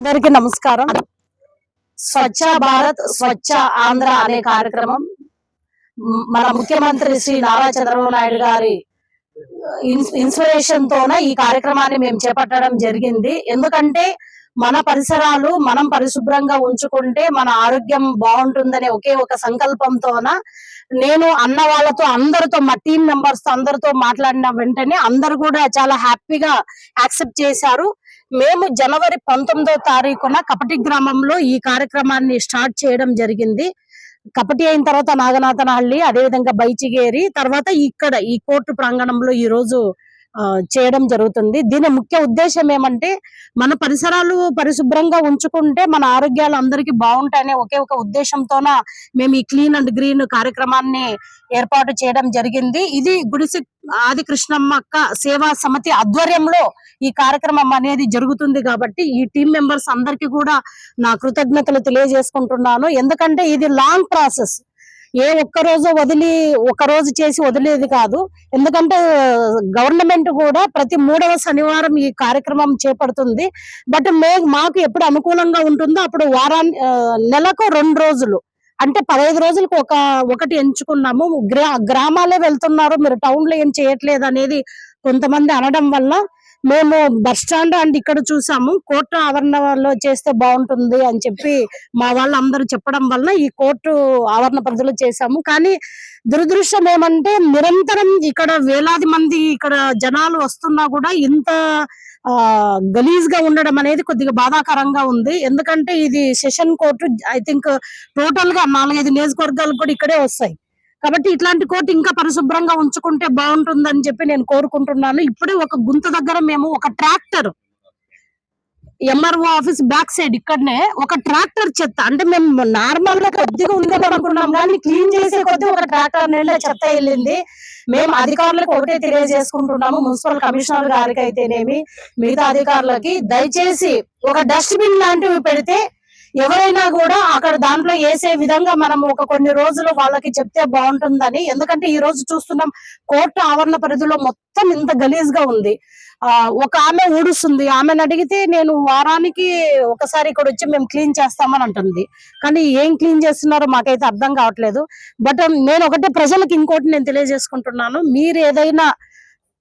అందరికీ నమస్కారం. స్వచ్ఛ భారత్ స్వచ్ఛ ఆంధ్ర అనే కార్యక్రమం. మన ముఖ్యమంత్రి శ్రీ నారా చంద్రబాబు నాయుడు గారి ఇన్స్పిరేషన్ తోన ఈ కార్యక్రమాన్ని మేము చేపట్టడం జరిగింది. ఎందుకంటే మన పరిసరాలు మనం పరిశుభ్రంగా ఉంచుకుంటే మన ఆరోగ్యం బాగుంటుందనే ఒకే ఒక సంకల్పంతోన నేను అన్న వాళ్ళతో అందరితో మా టీం మెంబర్స్తో అందరితో మాట్లాడిన వెంటనే అందరు కూడా చాలా హ్యాపీగా యాక్సెప్ట్ చేశారు. మేము జనవరి పంతొమ్మిదో తారీఖున కపటి గ్రామంలో ఈ కార్యక్రమాన్ని స్టార్ట్ చేయడం జరిగింది. కపటి అయిన తర్వాత నాగనాథనహళ్ళి అదేవిధంగా బైచిగేరి తర్వాత ఇక్కడ ఈ కోర్టు ప్రాంగణంలో ఈ రోజు చేయడం జరుగుతుంది. దీని ముఖ్య ఉద్దేశం ఏమంటే మన పరిసరాలు పరిశుభ్రంగా ఉంచుకుంటే మన ఆరోగ్యాలు అందరికీ బాగుంటాయనే ఒకే ఒక ఉద్దేశంతోన మేము ఈ క్లీన్ అండ్ గ్రీన్ కార్యక్రమాన్ని ఏర్పాటు చేయడం జరిగింది. ఇది గుడిసి ఆది కృష్ణమ్మ అక్క సేవా సమితి ఆధ్వర్యంలో ఈ కార్యక్రమం అనేది జరుగుతుంది కాబట్టి ఈ టీం మెంబర్స్ అందరికీ కూడా నా కృతజ్ఞతలు తెలియజేసుకుంటున్నాను. ఎందుకంటే ఇది లాంగ్ ప్రాసెస్. ఏ ఒక్క రోజు వదిలి ఒక రోజు చేసి వదిలేది కాదు. ఎందుకంటే గవర్నమెంట్ కూడా ప్రతి మూడవ శనివారం ఈ కార్యక్రమం చేపడుతుంది. బట్ మే మాకు ఎప్పుడు అనుకూలంగా ఉంటుందో అప్పుడు వారాన్ని నెలకు రెండు రోజులు. అంటే పదహైదు రోజులకు ఒక ఒకటి ఎంచుకున్నాము. గ్రా గ్రామాలే వెళ్తున్నారు. మీరు టౌన్లో ఏం చేయట్లేదు అనేది కొంతమంది అనడం వల్ల మేము బస్ స్టాండ్ అండ్ ఇక్కడ చూసాము. కోర్టు ఆవరణలో చేస్తే బాగుంటుంది అని చెప్పి మా వాళ్ళందరూ చెప్పడం వల్ల ఈ కోర్టు ఆవరణ పరిధిలో చేశాము. కానీ దురదృష్టం ఏమంటే నిరంతరం ఇక్కడ వేలాది మంది ఇక్కడ జనాలు వస్తున్నా కూడా ఇంత ఆ గలీజ్గా ఉండడం అనేది కొద్దిగా బాధాకరంగా ఉంది. ఎందుకంటే ఇది సెషన్ కోర్టు ఐ థింక్ టోటల్గా నాలుగైదు నియోజకవర్గాలు కూడా ఇక్కడే వస్తాయి. కాబట్టి ఇట్లాంటి కోర్టు ఇంకా పరిశుభ్రంగా ఉంచుకుంటే బాగుంటుందని చెప్పి నేను కోరుకుంటున్నాను. ఇప్పుడే ఒక గుంత దగ్గర మేము ఒక tractor MRO office back side ఇక్కడనే ఒక ట్రాక్టర్ చెత్త అంటే మేము నార్మల్గా కొద్దిగా ఉందని అనుకున్నాం కానీ క్లీన్ చేసే కొద్ది ఒక ట్రాక్టర్ నిండా చెత్త వెళ్ళింది. మేము అధికారులకు ఒకటే తెలియజేసుకుంటున్నాము మున్సిపల్ కమిషనర్ గారికి అయితేనేమి మిగతా అధికారులకి. దయచేసి ఒక డస్ట్బిన్ లాంటివి పెడితే ఎవరైనా కూడా అక్కడ దాంట్లో వేసే విధంగా మనం ఒక కొన్ని రోజులు వాళ్ళకి చెప్తే బాగుంటుందని. ఎందుకంటే ఈ రోజు చూస్తున్నాం కోర్టు ఆవరణ పరిధిలో మొత్తం ఇంత గలీజ్గా ఉంది. ఆ ఒక ఆమె ఊడుస్తుంది. ఆమెను అడిగితే నేను వారానికి ఒకసారి ఇక్కడ వచ్చి మేము క్లీన్ చేస్తామని అంటుంది. కానీ ఏం క్లీన్ చేస్తున్నారో మాకైతే అర్థం కావట్లేదు. బట్ నేను ఒకటే ప్రజలకు ఇంకోటి నేను తెలియజేసుకుంటున్నాను. మీరు ఏదైనా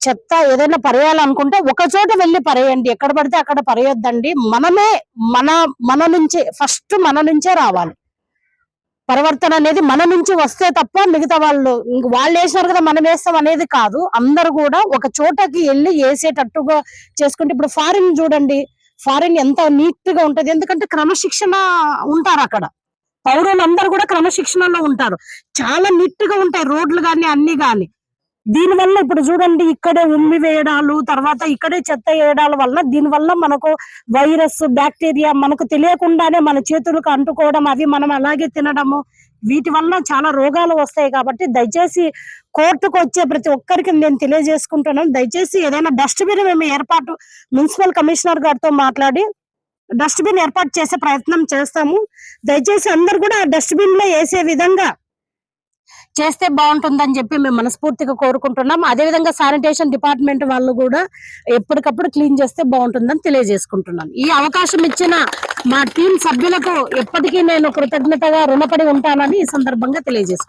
చెత్త ఏదైనా పరేయాలనుకుంటే ఒక చోట వెళ్ళి పరేయండి. ఎక్కడ పడితే అక్కడ పరేయొద్దండి. మనమే మన మన నుంచే ఫస్ట్ మన నుంచే రావాలి. పరివర్తన అనేది మన నుంచి వస్తే తప్ప మిగతా వాళ్ళు వాళ్ళు వేసినారు కదా మనం వేస్తాం అనేది కాదు. అందరు కూడా ఒక చోటకి వెళ్ళి వేసేటట్టుగా చేసుకుంటే ఇప్పుడు ఫారిన్ చూడండి. ఫారిన్ ఎంత నీట్గా ఉంటది. ఎందుకంటే క్రమశిక్షణ ఉంటారు అక్కడ. పౌరులందరూ కూడా క్రమశిక్షణలో ఉంటారు. చాలా నీట్గా ఉంటాయి రోడ్లు కానీ అన్ని కానీ. దీని వల్ల ఇప్పుడు చూడండి ఇక్కడే ఉమ్మి వేయడాలు తర్వాత ఇక్కడే చెత్త వేయడాల వల్ల దీని వల్ల మనకు వైరస్ బ్యాక్టీరియా మనకు తెలియకుండానే మన చేతులకు అంటుకోవడం అవి మనం అలాగే తినడము వీటి వల్ల చాలా రోగాలు వస్తాయి కాబట్టి దయచేసి కోర్టుకు వచ్చే ప్రతి ఒక్కరికి నేను తెలియజేసుకుంటున్నాను. దయచేసి ఏదైనా డస్ట్బిన్ మేము ఏర్పాటు మున్సిపల్ కమిషనర్ గారితో మాట్లాడి డస్ట్బిన్ ఏర్పాటు చేసే ప్రయత్నం చేస్తాము. దయచేసి అందరు కూడా డస్ట్బిన్లో వేసే విధంగా చేస్తే బాగుంటుందని చెప్పి మేము మనస్ఫూర్తిగా కోరుకుంటున్నాం. అదేవిధంగా శానిటేషన్ డిపార్ట్మెంట్ వాళ్ళు కూడా ఎప్పటికప్పుడు క్లీన్ చేస్తే బాగుంటుందని తెలియజేసుకుంటున్నాను ఈ అవకాశం ఇచ్చిన మా టీం సభ్యులకు ఎప్పటికీ నేను కృతజ్ఞతగా రుణపడి ఉంటానని ఈ సందర్భంగా తెలియజేసుకుంటున్నాను